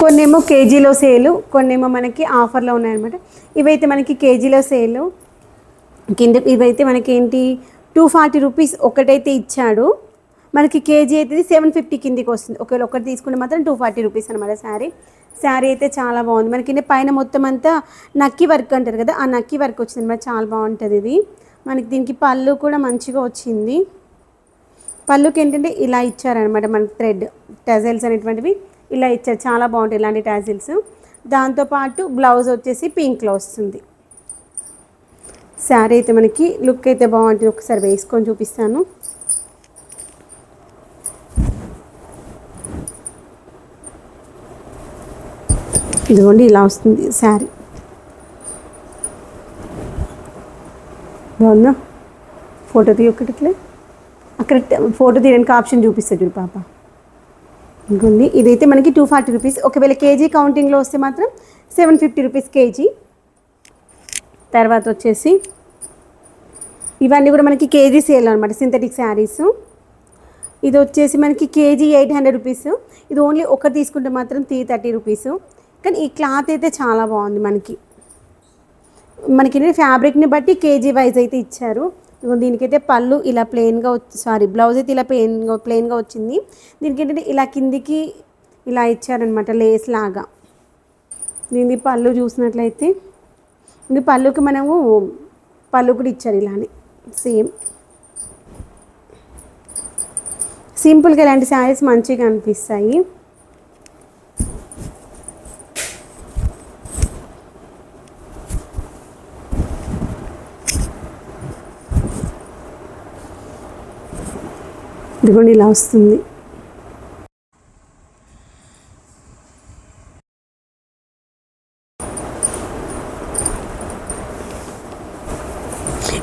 కొన్నేమో కేజీలో సేలు కొన్నేమో మనకి ఆఫర్లో ఉన్నాయన్నమాట. ఇవైతే మనకి కేజీలో సేలు. కింద ఇవైతే మనకి ఏంటి టూ ఫార్టీ రూపీస్ ఒకటైతే ఇచ్చాడు. మనకి కేజీ అయితే సెవెన్ ఫిఫ్టీ కిందికి వస్తుంది. ఒకవేళ ఒకటి తీసుకుంటే మాత్రం టూ ఫార్టీ రూపీస్ అనమాట శారీ. శారీ అయితే చాలా బాగుంది. మనకి పైన మొత్తం అంతా నక్కి వర్క్ అంటారు కదా ఆ నక్కి వర్క్ వచ్చింది అనమాట చాలా బాగుంటుంది ఇది. మనకి దీనికి పళ్ళు కూడా మంచిగా వచ్చింది. పళ్ళుకి ఏంటంటే ఇలా ఇచ్చారనమాట మనకి థ్రెడ్ టజల్స్ అనేటువంటివి ఇలా ఇచ్చారు. చాలా బాగుంటాయి ఇలాంటి టాజిల్స్. దాంతోపాటు బ్లౌజ్ వచ్చేసి పింక్లో వస్తుంది. శారీ అయితే మనకి లుక్ అయితే బాగుంటుంది. ఒకసారి వేసుకొని చూపిస్తాను. ఇదిగోండి ఇలా వస్తుంది శారీ. బాగుందా? ఫోటో తీయొక్కటిట్లే అక్కడ ఫోటో తీయడానికి ఆప్షన్ చూపిస్తుంది చూడు పాప. ఇంకొంది ఇదైతే మనకి టూ ఫార్టీ రూపీస్ ఒకవేళ కేజీ కౌంటింగ్లో వస్తే మాత్రం సెవెన్ ఫిఫ్టీ రూపీస్ కేజీ. తర్వాత వచ్చేసి ఇవన్నీ కూడా మనకి కేజీ సేల్ అనమాట సింథటిక్ శారీస్ ఇది వచ్చేసి మనకి కేజీ ఎయిట్ హండ్రెడ్ రూపీస్ ఇది ఓన్లీ ఒకటి తీసుకుంటే మాత్రం త్రీ థర్టీ రూపీస్ కానీ ఈ క్లాత్ అయితే చాలా బాగుంది మనకి. మనకి ఫ్యాబ్రిక్ని బట్టి కేజీ వైజ్ అయితే ఇచ్చారు. దీనికైతే పళ్ళు ఇలా ప్లెయిన్గా సారీ బ్లౌజ్ అయితే ఇలా ప్లెయిన్గా ప్లెయిన్గా వచ్చింది. దీనికి ఏంటంటే ఇలా కిందికి ఇలా ఇచ్చారనమాట లేస్ లాగా. దీని పళ్ళు చూసినట్లయితే ఇది పళ్ళుకి మనము పళ్ళు కూడా ఇచ్చారు ఇలానే సేమ్ సింపుల్గా ఇలాంటి శారీస్ మంచిగా అనిపిస్తాయి. ఇదిగోండి ఇలా వస్తుంది.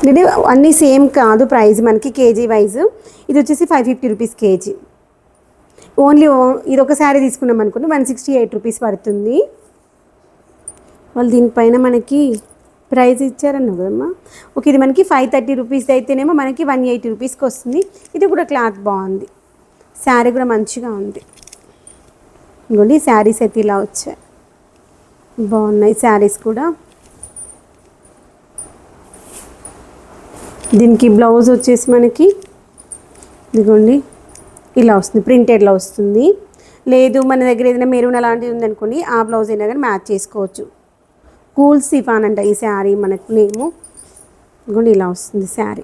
ఇది అన్నీ సేమ్ కాదు ప్రైస్ మనకి కేజీ వైజ్. ఇది వచ్చేసి five fifty rupees KG. Only ఇది ఒక శారీ తీసుకున్నాం అనుకుంటే వన్ సిక్స్టీ ఎయిట్ రూపీస్ పడుతుంది. వాళ్ళు దీనిపైన మనకి ప్రైస్ ఇచ్చారన్నావు కదమ్మా ఓకే ఇది మనకి ఫైవ్ థర్టీ రూపీస్ అయితేనేమో మనకి వన్ ఎయిటీ రూపీస్కి వస్తుంది. ఇది కూడా క్లాత్ బాగుంది. శారీ కూడా మంచిగా ఉంది. ఇంకోండి శారీస్ అయితే ఇలా వచ్చాయి. బాగున్నాయి శారీస్ కూడా. దీనికి బ్లౌజ్ వచ్చేసి మనకి ఇదిగోండి ఇలా వస్తుంది ప్రింటెడ్లో వస్తుంది. లేదు మన దగ్గర ఏదైనా మెరూన్ అలాంటిది ఉందనుకోండి ఆ బ్లౌజ్ అయినా కానీ మ్యాచ్ చేసుకోవచ్చు. కూల్ సిఫాన్ అంట ఈ శారీ మనకు నేము. గుండి ఇలా వస్తుంది శారీ.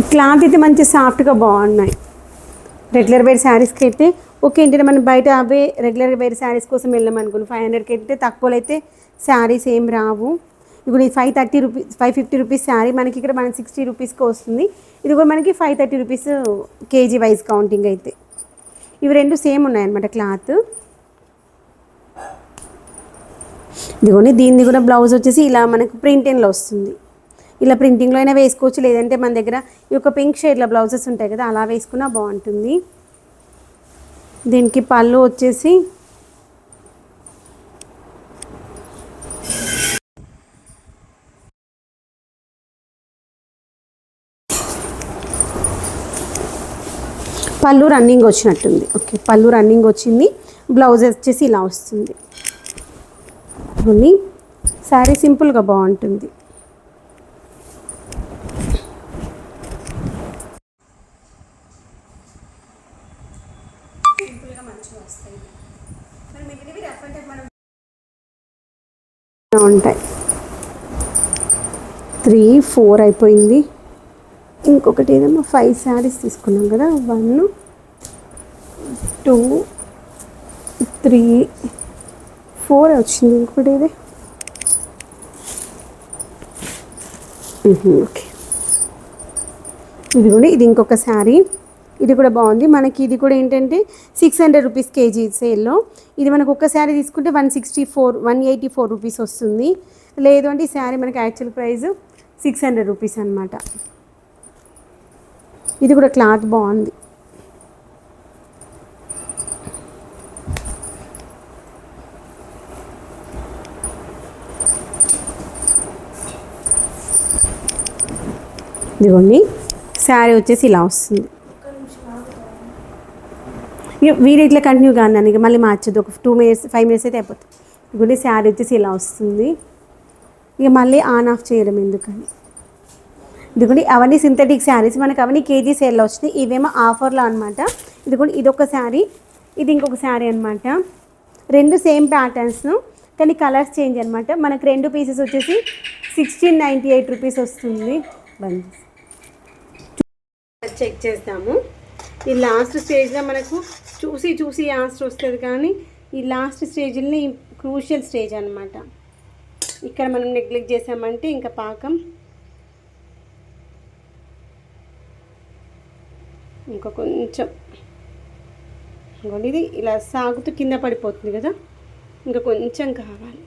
ఈ క్లాత్ అయితే మంచి సాఫ్ట్గా బాగున్నాయి. రెగ్యులర్ వేర్ శారీస్కి అయితే ఓకే. ఏంటంటే మనం బయట అవే రెగ్యులర్ వేర్ శారీస్ కోసం వెళ్ళామనుకోండి ఫైవ్ హండ్రెడ్కి అయితే తక్కువలో అయితే శారీస్ ఏం రావు. ఇప్పుడు ఈ five thirty rupees five fifty rupees sari మనకి ఇక్కడ మన సిక్స్టీ రూపీస్కి వస్తుంది. ఇది కూడా మనకి five thirty rupees KG wise counting అయితే. ఇవి రెండు సేమ్ ఉన్నాయన్నమాట క్లాత్. ఇదిగోని దీన్ని కూడా బ్లౌజ్ వచ్చేసి ఇలా మనకు ప్రింటింగ్లో వస్తుంది. ఇలా ప్రింటింగ్లో అయినా వేసుకోవచ్చు లేదంటే మన దగ్గర ఈ యొక్క పింక్ షేడ్లో బ్లౌజెస్ ఉంటాయి కదా అలా వేసుకున్నా బాగుంటుంది. దీనికి పళ్ళు వచ్చేసి పళ్ళు రన్నింగ్ వచ్చినట్టుంది. ఓకే పళ్ళు రన్నింగ్ వచ్చింది. బ్లౌజ్ వచ్చేసి ఇలా వస్తుంది. శారీ సింపుల్గా బాగుంటుంది. ఉంటాయి. త్రీ ఫోర్ అయిపోయింది. ఇంకొకటి ఏదమ్మా? ఫైవ్ శారీస్ తీసుకున్నాం కదా. వన్ టూ త్రీ ఫోర్ వచ్చింది. ఇంకొకటి ఇది ఓకే. ఇదిగోండి ఇది ఇంకొక శారీ. ఇది కూడా బాగుంది. మనకి ఇది కూడా ఏంటంటే సిక్స్ హండ్రెడ్ రూపీస్ కేజీ సేల్లో. ఇది మనకు ఒక శారీ తీసుకుంటే one sixty four one eighty four rupees వస్తుంది. లేదు అంటే ఈ శారీ మనకి actual price six hundred rupees అనమాట ఇది కూడా క్లాత్ బాగుంది. ఇదిగోండి శారీ వచ్చేసి ఇలా వస్తుంది. ఇక వీరు ఇట్లా కంటిన్యూ కాను ఇక మళ్ళీ మార్చదు ఒక టూ మినిట్స్ ఫైవ్ మినిట్స్ అయితే అయిపోతుంది. ఇదిగోండి శారీ వచ్చేసి ఇలా వస్తుంది. ఇక మళ్ళీ ఆన్ ఆఫ్ చేయడం ఎందుకని? ఇదిగోండి అవన్నీ సింథటిక్ శారీస్ మనకి అవన్నీ కేజీ సేల్లో వచ్చినాయి. ఇవేమో ఆఫర్లో అనమాట ఇదిగోండి ఇదొక శారీ ఇది ఇంకొక శారీ అనమాట రెండు సేమ్ ప్యాటర్న్స్ను కానీ కలర్స్ చేంజ్ అనమాట మనకు రెండు పీసెస్ వచ్చేసి సిక్స్టీన్ నైంటీ ఎయిట్ రూపీస్ వస్తుంది. బంద్ చెక్ చేస్తాము. ఈ లాస్ట్ స్టేజ్లో మనకు చూసి చూసి ఆన్సర్ వస్తుంది కానీ ఈ లాస్ట్ స్టేజ్ని క్రూషియల్ స్టేజ్ అనమాట ఇక్కడ మనం నెగ్లెక్ట్ చేసామంటే ఇంకా పాకం ఇంకా కొంచెం ఇంకోండి ఇది ఇలా సాగుతూ కింద పడిపోతుంది కదా ఇంకా కొంచెం కావాలి.